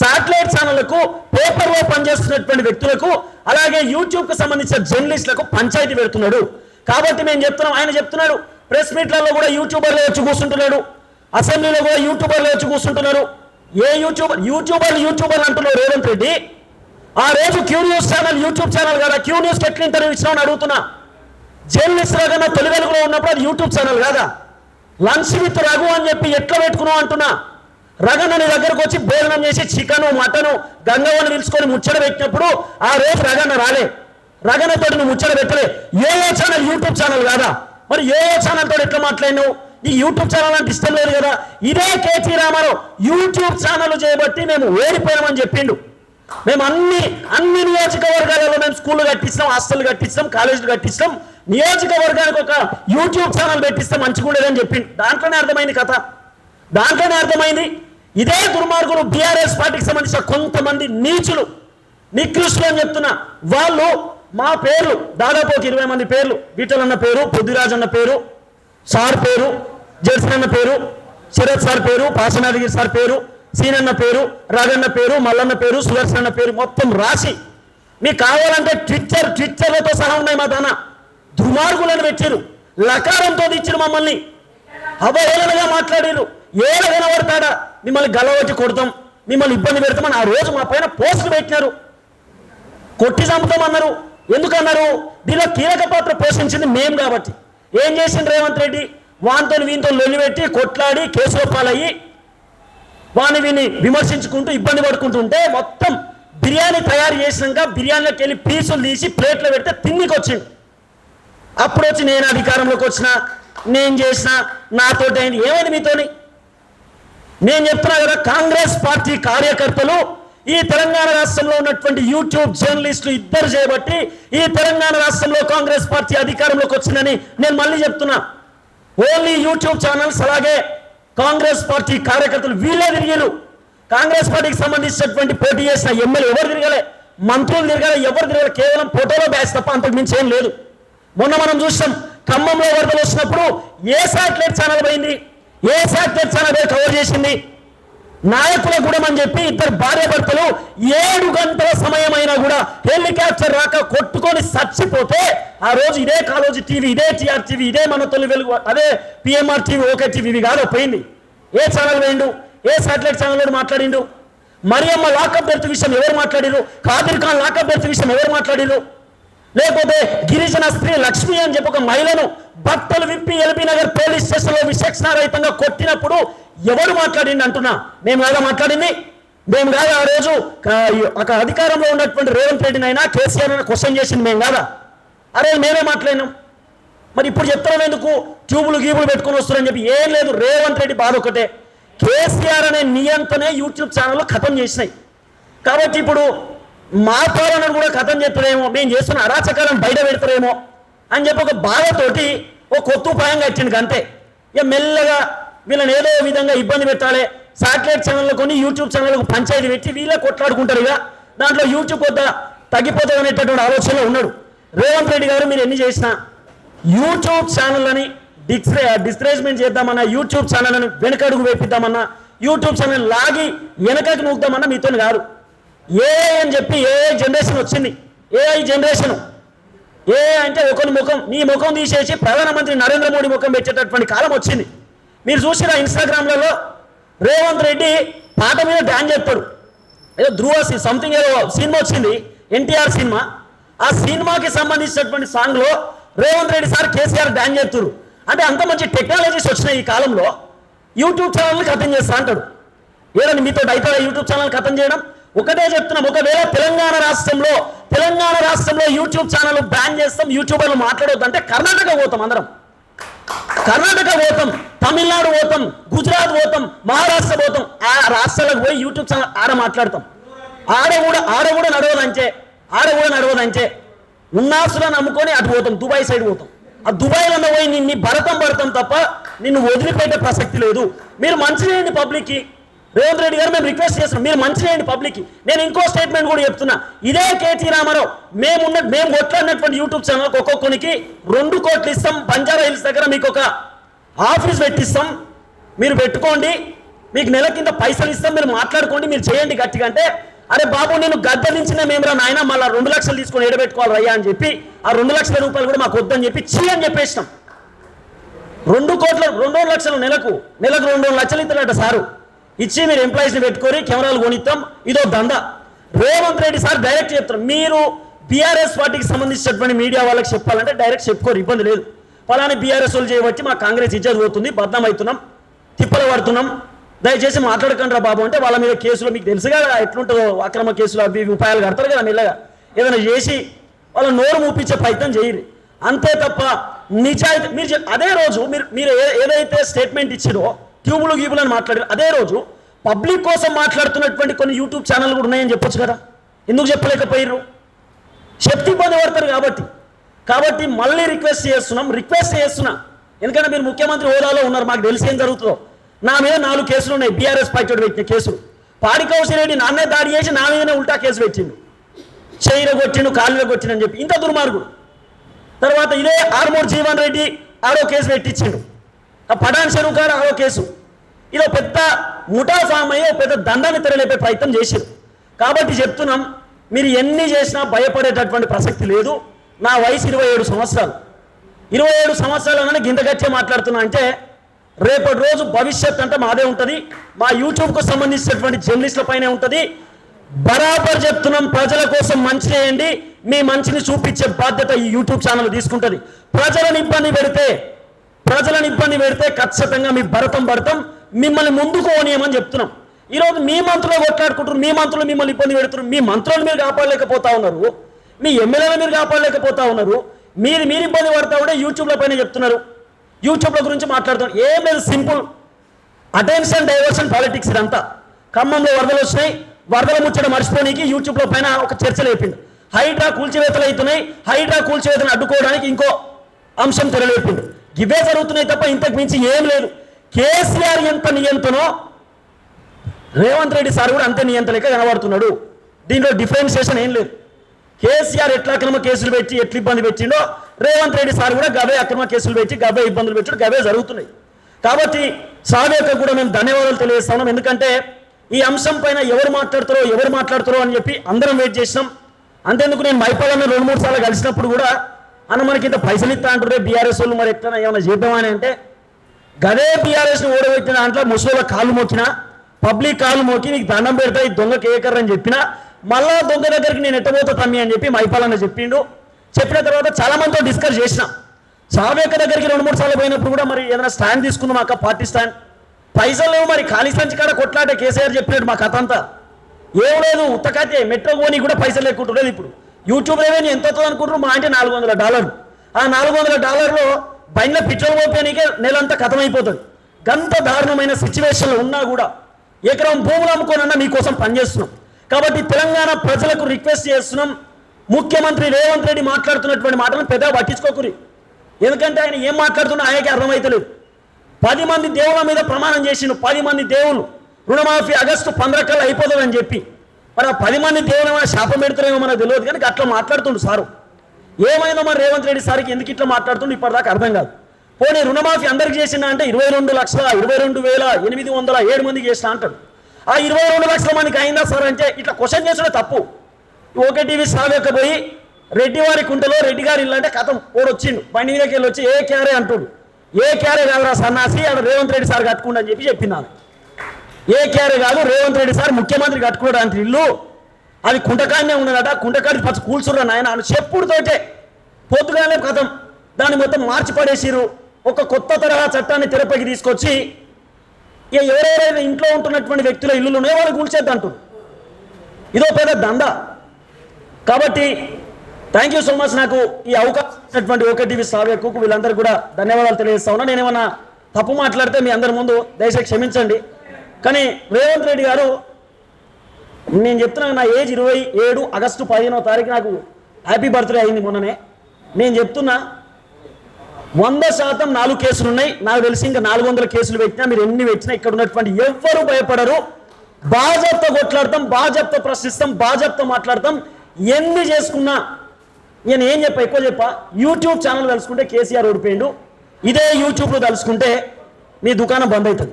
Satellite ఛానళ్ళకు పేపర్లో పనిచేస్తున్నటువంటి వ్యక్తులకు అలాగే యూట్యూబ్కి సంబంధించిన జర్నలిస్టులకు పంచాయతీ పెడుతున్నాడు. కాబట్టి మేము చెప్తున్నాం ఆయన చెప్తున్నాడు ప్రెస్ మీట్లలో కూడా యూట్యూబర్లు వచ్చి కూర్చుంటున్నాడు అసెంబ్లీలో కూడా యూట్యూబర్లు వచ్చి కూర్చుంటున్నారు ఏ యూట్యూబర్ యూట్యూబర్లు యూట్యూబర్లు అంటున్నారు రేవంత్ రెడ్డి? ఆ రోజు Q news channel YouTube channel కదా? క్యూ న్యూస్ ఎట్లా ఇంటర్వ్యూ ఇచ్చినామని అడుగుతున్నా. జర్నలిస్ట్ కన్నా తొలి వెలుగులో ఉన్నప్పుడు అది యూట్యూబ్ ఛానల్ కాదా? లంచ్ విత్ రఘు అని చెప్పి ఎట్లా పెట్టుకున్నావు అంటున్నా. రగన్న నీ దగ్గరకు వచ్చి భోజనం చేసి చికెను మటను గంగవ్వను పిలుచుకొని ముచ్చట పెట్టినప్పుడు ఆ రోజు రగన్న రాలే. రగన్న నువ్వు ముచ్చట పెట్టలే. ఏయో ఛానల్? యూట్యూబ్ ఛానల్ కాదా? మరి ఏ ఛానల్తో ఛానల్ తోటి ఎట్లా మాట్లాడినావు? ఈ యూట్యూబ్ ఛానల్ అంటే ఇష్టం లేదు కదా. ఇదే కేటీ రామారావు యూట్యూబ్ ఛానల్ చేయబట్టి మేము ఓడిపోయామని చెప్పిండు. మేము అన్ని అన్ని నియోజకవర్గాలలో మేము స్కూళ్ళు కట్టిస్తాం హాస్టల్ కట్టిస్తాం కాలేజీలు కట్టిస్తాం. నియోజకవర్గానికి ఒక యూట్యూబ్ ఛానల్ పెట్టిస్తే మంచిగా ఉండేదని చెప్పిండు. దాంట్లోనే అర్థమైంది కథ. దాంట్లోనే అర్థమైంది ఇదే దుర్మార్గులు బీఆర్ఎస్ పార్టీకి సంబంధించిన కొంతమంది నీచులు. నికృష్లు అని చెప్తున్నా? వాళ్ళు మా పేర్లు దాదాపు ఒక ఇరవై మంది పేర్లు. బీటల్ అన్న పేరు పృథ్వీరాజ్ అన్న పేరు సార్ పేరు జర్సన్ అన్న పేరు శరత్ సార్ పేరు పాసనాథగిరి సార్ పేరు సీనన్న పేరు రాగన్న పేరు మల్లన్న పేరు సుదర్శన్ అన్న పేరు మొత్తం రాసి మీకు కావాలంటే ట్విట్టర్ ట్విట్టర్లతో సహా ఉన్నాయి మా దాన. దుర్మార్గులను పెట్టారు. లకారంతో ఇచ్చారు మమ్మల్ని. అవహేళనగా మాట్లాడారు. ఏడ కనబడతాడా మిమ్మల్ని గలవచ్చి కొడతాం మిమ్మల్ని ఇబ్బంది పెడతామని ఆ రోజు మా పైన పోస్టులు పెట్టినారు. కొట్టి చంపుతామన్నారు. ఎందుకన్నారు? దీనిలో కీలక పాత్ర పోషించింది మేము కాబట్టి. ఏం చేసింది రేవంత్ రెడ్డి? వాంతో వీనితో లొలిపెట్టి కొట్లాడి కేసులో పాలయ్యి వాని వీని విమర్శించుకుంటూ ఇబ్బంది పడుకుంటుంటే మొత్తం బిర్యానీ తయారు చేసినాక బిర్యానీలోకి వెళ్ళి పీసులు తీసి ప్లేట్లో పెడితే తిన్నికి వచ్చింది అప్పుడు వచ్చి నేను అధికారంలోకి వచ్చిన నేను చేసిన నాతో అయింది. ఏమైంది మీతోని? నేను చెప్తున్నా కదా కాంగ్రెస్ పార్టీ కార్యకర్తలు ఈ తెలంగాణ రాష్ట్రంలో ఉన్నటువంటి యూట్యూబ్ జర్నలిస్టులు ఇద్దరు చేయబట్టి ఈ తెలంగాణ రాష్ట్రంలో కాంగ్రెస్ పార్టీ అధికారంలోకి వచ్చిందని నేను మళ్ళీ చెప్తున్నా. ఓన్లీ యూట్యూబ్ ఛానల్స్ అలాగే కాంగ్రెస్ పార్టీ కార్యకర్తలు వీళ్ళే తిరిగారు కాంగ్రెస్ పార్టీకి సంబంధించినటువంటి పోటీ చేసిన ఎమ్మెల్యే ఎవరు తిరగలే? మంత్రులు తిరగలే ఎవరు తిరగలే? కేవలం ఫోటోలో బ్యాచ్ తప్ప అంతకు మించి ఏం లేదు. మొన్న మనం చూసాం ఖమ్మంలో వరదలు వచ్చినప్పుడు ఏ సాటిలైట్ ఛానల్ పోయింది? ఏ శాటిలైట్ ఛానల్ కవర్ చేసింది? నాయకుల కూడా అని చెప్పి ఇద్దరు భార్య భర్తలు ఏడు గంటల సమయమైనా కూడా హెలికాప్టర్ రాక కొట్టుకొని చచ్చిపోతే ఆ రోజు ఇదే కాలోజీ టీవీ ఇదే టీఆర్ టీవీ ఇదే మన తొలి వెలుగు అదే పిఎంఆర్ టీవీ ఓకే టీవీ ఇవి కాదు పోయింది. ఏ ఛానల్ పోయిండు? ఏ శాటిలైట్ ఛానల్ మాట్లాడిండు? మరియమ్మ లాకప్ బెర్త్ విషయం ఎవరు మాట్లాడిరు ఖాదిర్ ఖాన్ లాకప్ బెర్త్ విషయం ఎవరు మాట్లాడిరు లేకపోతే గిరిజన స్త్రీ లక్ష్మి అని చెప్పి ఒక మహిళను భక్తులు విప్పి ఎల్బీ నగర్ పోలీస్ స్టేషన్లో విచక్షణారహితంగా కొట్టినప్పుడు ఎవరు మాట్లాడింది అంటున్నా? మేము కాదా మాట్లాడింది? మేము కాదా ఆ రోజు? ఒక అధికారంలో ఉన్నటువంటి రేవంత్ రెడ్డిని అయినా కేసీఆర్ అయినా క్వశ్చన్ చేసింది మేము కాదా? అరే మేమే మాట్లాడినాం. మరి ఇప్పుడు చెప్తాం ఎందుకు? ట్యూబులు గీబులు పెట్టుకొని వస్తున్నారని చెప్పి. ఏం లేదు రేవంత్ రెడ్డి బాధ ఒకటే. కేసీఆర్ అనే నియంతనే యూట్యూబ్ ఛానల్లో ఖతం చేసినాయి. కాబట్టి ఇప్పుడు మా పాలన కూడా ఖతం చేస్తారేమో మేము చేస్తున్న అరాచకాలను బయట పెడతారేమో అని చెప్పి ఒక బాధతోటి ఒక కొత్త ఉపాయం కట్టిండు అంతే. ఇక మెల్లగా వీళ్ళని ఏదో విధంగా ఇబ్బంది పెట్టాలి. సాటిలైట్ ఛానల్లో కొన్ని యూట్యూబ్ ఛానళ్ళకు పంచాయతీ పెట్టి వీళ్ళే కొట్లాడుకుంటారు ఇక. దాంట్లో యూట్యూబ్ కొద్ద తగ్గిపోతుంది అనేటటువంటి ఆలోచనలో ఉన్నాడు. రేవంత్ రెడ్డి గారు మీరు ఎన్ని చేసినా యూట్యూబ్ ఛానల్ అని డిస్కరేజ్మెంట్ చేద్దామన్నా యూట్యూబ్ ఛానల్ని వెనకడుగు వేపిద్దామన్నా యూట్యూబ్ ఛానల్ లాగి వెనకకి నూకుదామన్నా మీతో కాదు. ఏ అని చెప్పి ఏ జనరేషన్ వచ్చింది. ఏఐ జనరేషన్ ఏ అంటే ఒకరి ముఖం. మీ ముఖం తీసేసి ప్రధానమంత్రి నరేంద్ర మోడీ ముఖం పెట్టేటటువంటి కాలం వచ్చింది. మీరు చూసిన ఇన్స్టాగ్రామ్లలో రేవంత్ రెడ్డి పాట మీద డ్యాన్స్ చేస్తాడు. ఏదో ధ్రువ సంథింగ్ ఏదో సినిమా వచ్చింది. NTR cinema. ఆ సినిమాకి సంబంధించినటువంటి సాంగ్లో Revanth Reddy sir KCR dance చేస్తారు. అంటే అంత మంచి టెక్నాలజీస్ వచ్చినాయి ఈ కాలంలో. యూట్యూబ్ ఛానల్ని ఖతం చేస్తా అంటాడు. ఏదండి మీతో అయితే యూట్యూబ్ ఛానల్ ఖతం చేయడం? ఒకటే చెప్తున్నాం ఒకవేళ తెలంగాణ రాష్ట్రంలో తెలంగాణ రాష్ట్రంలో యూట్యూబ్ ఛానల్ బ్యాన్ చేస్తాం యూట్యూబర్లు మాట్లాడొద్దు అంటే కర్ణాటక పోతాం అందరం. కర్ణాటక పోతాం తమిళనాడు పోతాం గుజరాత్ పోతాం మహారాష్ట్ర పోతాం ఆ రాష్ట్రాలకు పోయి యూట్యూబ్ ఛానల్ ఆడ మాట్లాడతాం. ఆడ కూడా ఆడ కూడా నడవదంచే ఆడ కూడా నడవదంచే ఉన్నాసులను నమ్ముకొని అటు పోతాం దుబాయ్ సైడ్ పోతాం. ఆ దుబాయ్లో పోయి నిన్ను భరతం పడతాం తప్ప నిన్ను వదిలిపెట్టే ప్రసక్తి లేదు. మీరు మంచి చేయండి పబ్లిక్కి రేవంత్ రెడ్డి గారు మేము రిక్వెస్ట్ చేస్తున్నాం. మీరు మంచి చేయండి పబ్లిక్కి నేను ఇంకో స్టేట్మెంట్ కూడా చెప్తున్నా. ఇదే కేటీ రామారావు మేమున్న మేము కొట్లాడినటువంటి యూట్యూబ్ ఛానల్కి ఒక్కొక్కరికి రెండు కోట్లు ఇస్తాం. బంజారా హిల్స్ దగ్గర మీకు ఒక ఆఫీస్ పెట్టిస్తాం. మీరు పెట్టుకోండి. మీకు నెల కింద పైసలు ఇస్తాం. మీరు మాట్లాడుకోండి. మీరు చేయండి గట్టిగా అంటే అరే బాబు నేను గద్దె దించిన మేమరా నాయన మళ్ళీ రెండు లక్షలు తీసుకొని ఎడబెట్టుకోవాలి అయ్యా అని చెప్పి ఆ రెండు లక్షల రూపాయలు కూడా మాకు వద్దని చెప్పి చీ అని చెప్పేసినాం. రెండు కోట్ల రెండు లక్షలు నెలకు నెలకు రెండు లక్షలు ఇస్తాడట సారు. ఇచ్చి మీరు ఎంప్లాయీస్ని పెట్టుకొని కెమెరాలు కొనిస్తాం ఇదో దందా రేవంత్ రెడ్డి సార్ డైరెక్ట్ చెప్తారు. మీరు బీఆర్ఎస్ పార్టీకి సంబంధించినటువంటి మీడియా వాళ్ళకి చెప్పాలంటే డైరెక్ట్ చెప్పుకోరు. ఇబ్బంది లేదు. ఫలాని బీఆర్ఎస్ వాళ్ళు చేయబట్టి మా కాంగ్రెస్ ఇజ్జత్ పోతుంది. బద్నాం అవుతున్నాం. తిప్పలు పడుతున్నాం. దయచేసి మాట్లాడకండి రా బాబు అంటే వాళ్ళ మీద కేసులు మీకు తెలుసుగా ఎట్లుంటుందో అక్రమ కేసులు అవి ఉపాయాలు కడతారు కదా మెల్లగా. ఏదైనా చేసి వాళ్ళ నోరు మూపించే ప్రయత్నం చేయరు అంతే తప్ప నిజాయితీ మీరు అదే రోజు మీరు మీరు ఏదైతే స్టేట్మెంట్ ఇచ్చారో ట్యూబులు గీబులు అని మాట్లాడారు. అదే రోజు పబ్లిక్ కోసం మాట్లాడుతున్నటువంటి కొన్ని యూట్యూబ్ ఛానల్ కూడా ఉన్నాయని చెప్పొచ్చు కదా. ఎందుకు చెప్పలేకపోయారు శక్తి ఇబ్బంది పడతారు కాబట్టి. కాబట్టి మళ్ళీ రిక్వెస్ట్ చేస్తున్నాం రిక్వెస్ట్ చేస్తున్నా. ఎందుకంటే మీరు ముఖ్యమంత్రి హోదాలో ఉన్నారు మాకు తెలిసి ఏం జరుగుతుందో. నా మీద నాలుగు కేసులు ఉన్నాయి బీఆర్ఎస్ పార్టీ పెట్టిన కేసులు పాడి కౌశిరెడ్డి నాన్నే దాడి చేసి నా మీదనే ఉల్టా కేసు పెట్టిండు. చేయిలో కొట్టిండు కాలులో కొట్టిండు అని చెప్పి. ఇంత దుర్మార్గుడు. తర్వాత ఇదే ఆర్మూర్ జీవన్ రెడ్డి ఆరో కేసు పెట్టించిండు. పడాన్ చెరువు కాడ ఆరో కేసు. ఇదో పెద్ద ముఠా పెద్ద దండాన్ని తెరలేపే ప్రయత్నం చేశారు. కాబట్టి చెప్తున్నాం మీరు ఎన్ని చేసినా భయపడేటటువంటి ప్రసక్తి లేదు. నా వయసు ఇరవై ఏడు సంవత్సరాలు. ఇరవై ఏడు సంవత్సరాలు గింత మాట్లాడుతున్నా అంటే రేపటి రోజు భవిష్యత్ అంటే మాదే ఉంటుంది. మా యూట్యూబ్కు సంబంధించినటువంటి జర్నలిస్టుల పైనే ఉంటుంది. బరాబర్ చెప్తున్నాం ప్రజల కోసం మంచి చేయండి. మీ మంచిని చూపించే బాధ్యత ఈ యూట్యూబ్ ఛానల్ తీసుకుంటుంది. ప్రజలను ఇబ్బంది పెడితే ప్రజలను ఇబ్బంది పెడితే ఖచ్చితంగా మీ భరతం భరతం మిమ్మల్ని ముందుకు పోనీయమని చెప్తున్నాం. ఈరోజు మీ మంత్రులు కొట్లాడుకుంటారు మీ మంత్రులు మిమ్మల్ని ఇబ్బంది పెడుతున్నారు. మీ మంత్రులు మీరు కాపాడలేకపోతా ఉన్నారు. మీ ఎమ్మెల్యేలు మీరు కాపాడలేకపోతా ఉన్నారు. మీరు మీరు ఇబ్బంది పడతా ఉంటే యూట్యూబ్ల పైన చెప్తున్నారు. యూట్యూబ్ల గురించి మాట్లాడుతున్నారు. ఏం లేదు సింపుల్. అటెన్షన్ డైవర్షన్ పాలిటిక్స్ ఇదంతా. ఖమ్మంలో వరదలు వచ్చినాయి. వరదల ముచ్చట మర్చిపోనీకి యూట్యూబ్లో పైన ఒక చర్చ లేపిండు. హైడ్రా కూల్చివేతలు అవుతున్నాయి. హైడ్రా కూల్చివేతను అడ్డుకోవడానికి ఇంకో అంశం తెరలేపిండు. ఇవే జరుగుతున్నాయి తప్ప ఇంతకు మించి ఏం లేదు. కేసీఆర్ ఎంత నియంతనో రేవంత్ రెడ్డి సార్ కూడా అంతే నియంత్రణగా కనబడుతున్నాడు. దీంట్లో డిఫరెన్షియేషన్ ఏం లేదు. కేసీఆర్ ఎట్లా అక్రమ కేసులు పెట్టి ఎట్లా ఇబ్బంది పెట్టిండో రేవంత్ రెడ్డి సార్ కూడా గవే అక్రమ కేసులు పెట్టి గవే ఇబ్బందులు పెట్టాడు గవే జరుగుతున్నాయి. కాబట్టి సావేక కూడా మేము ధన్యవాదాలు తెలియజేస్తున్నాం. ఎందుకంటే ఈ అంశం పైన ఎవరు మాట్లాడుతారో ఎవరు మాట్లాడుతారో అని చెప్పి అందరం వెయిట్ చేసినాం. అంతేందుకు నేను మైపాలను రెండు మూడు సార్లు కలిసినప్పుడు కూడా అన్న మనకి ఇంత పైసలు ఇస్తా అంటారే బీఆర్ఎస్ వాళ్ళు మరి ఎట్లా ఏమైనా చేద్దామని అంటే గదే బీఆర్ఎస్ని ఓడగొట్టిన దాంట్లో ముసలిల కాళ్ళు మొక్కినా పబ్లిక్ కాళ్ళు మోకి నీకు దండం పెడతాయి దొంగకి ఏకర్ అని చెప్పినా మళ్ళా దొంగ దగ్గరికి నేను ఎట్టబోతా తమ్మి అని చెప్పి మైపాలన్న చెప్పిండు. చెప్పిన తర్వాత చాలా మందితో డిస్కస్ చేసిన. సావేక దగ్గరికి రెండు మూడు సార్లు పోయినప్పుడు కూడా మరి ఏదైనా స్టాండ్ తీసుకుందాం అక్క పార్టీ స్టాండ్. పైసలు మరి ఖాళీ సంచి కాడ కొట్లాట కేసీఆర్ చెప్పినట్టు మా కథ అంతా. ఏం లేదు ఉత్తకాతే మెట్రో పోనీ కూడా పైసలు లేకుంటుండేది ఇప్పుడు. యూట్యూబ్ రెవెన్యూ ఎంత అవుతుంది అనుకుంటారు మా అంటే నాలుగు వందల డాలర్లు. ఆ నాలుగు వందల డాలర్లు బండ్ల పెట్రోల్ పోపేనికే నెలంతా కథమైపోతుంది. గంత దారుణమైన సిచ్యువేషన్లో ఉన్నా కూడా ఎకరం భూములు అమ్ముకోనన్నా మీకోసం పనిచేస్తున్నాం. కాబట్టి తెలంగాణ ప్రజలకు రిక్వెస్ట్ చేస్తున్నాం. ముఖ్యమంత్రి రేవంత్ రెడ్డి మాట్లాడుతున్నటువంటి మాటలను పెద్దగా పట్టించుకోకురి. ఎందుకంటే ఆయన ఏం మాట్లాడుతున్నా ఆయనకి అర్థమైతలేదు. పది మంది దేవుళ్ళ మీద ప్రమాణం చేసిండు. పది మంది దేవుళ్ళు రుణమాఫీ ఆగస్టు పంద్రకల్లా అయిపోతుందని చెప్పి మరి ఆ పది మంది దేవుని శాపం పెడతారేమో మనకు తెలియదు కానీ అట్లా మాట్లాడుతుండు సారు. ఏమైందో మరి రేవంత్ రెడ్డి సార్కి ఎందుకు ఇట్లా మాట్లాడుతుండు ఇప్పటిదాకా అర్థం కాదు. పోనీ రుణమాఫీ అందరికి చేసిన అంటే ఇరవై రెండు లక్షల ఇరవై రెండు వేల ఎనిమిది వందల ఏడు మందికి చేసిన అంటాడు. ఆ ఇరవై రెండు లక్షల మందికి అయిందా సార్ అంటే ఇట్లా క్వశ్చన్ చేసుడే తప్పు. ఓకే టీవీ సావేక పోయి రెడ్డి వారి కుంటలో రెడ్డి గారి ఇల్లు అంటే కథం. ఓడొచ్చిండు బండి మీదకి వెళ్ళి వచ్చి ఏ క్యారే అంటుడు. ఏ క్యారే కాదురా సన్నాసి ఆడ రేవంత్ రెడ్డి సార్ కట్టుకుండా అని చెప్పి చెప్పినాను. ఏ కాదు రేవంత్ రెడ్డి సార్ ముఖ్యమంత్రి కట్టుకోవడానికి ఇల్లు. అది కుంటకాడనే ఉన్నదట. కుంటకాడి పచ్చ కూల్చుర్రా నాయన. అని చెప్పుడుతోటే పొద్దుగానే కథం. దాన్ని మొత్తం మార్చి పడేసిరు ఒక కొత్త తరహా చట్టాన్ని తెరపైకి తీసుకొచ్చి ఇక ఎవరెవరైనా ఇంట్లో ఉంటున్నటువంటి వ్యక్తుల ఇల్లులు ఉన్నాయో వాళ్ళు కూల్చేద్దంటారు ఇదో పెద్ద దంద కాబట్టి థ్యాంక్ యూ సో మచ్ నాకు ఈ అవకాశం ఇచ్చినటువంటి ఓకే టీవీ సావేకు వీళ్ళందరూ కూడా ధన్యవాదాలు తెలియజేస్తా ఉన్నా. నేను ఏమన్నా తప్పు మాట్లాడితే మీ అందరి ముందు దయచేసి క్షమించండి. కానీ రేవంత్ రెడ్డి గారు నేను చెప్తున్నాను నా ఏజ్ ఇరవై ఏడు ఆగస్టు పదిహేనో తారీఖు నాకు హ్యాపీ బర్త్డే అయింది మొన్ననే. నేను చెప్తున్నా వంద శాతం నాలుగు కేసులు ఉన్నాయి. నాకు తెలిసి ఇంకా నాలుగు వందల కేసులు పెట్టినా మీరు ఎన్ని పెట్టినా ఇక్కడ ఉన్నటువంటి ఎవ్వరు భయపడరు. బాజప్త కొట్లాడతాం బాజప్త ప్రశ్నిస్తాం బాజప్త మాట్లాడతాం. ఎన్ని చేసుకున్నా నేను ఏం చెప్పా ఎక్కువ చెప్పా. యూట్యూబ్ ఛానల్ తలుసుకుంటే కేసీఆర్ ఓడిపోయిండు. ఇదే యూట్యూబ్లో తలుసుకుంటే మీ దుకాణం బంద్ అవుతుంది.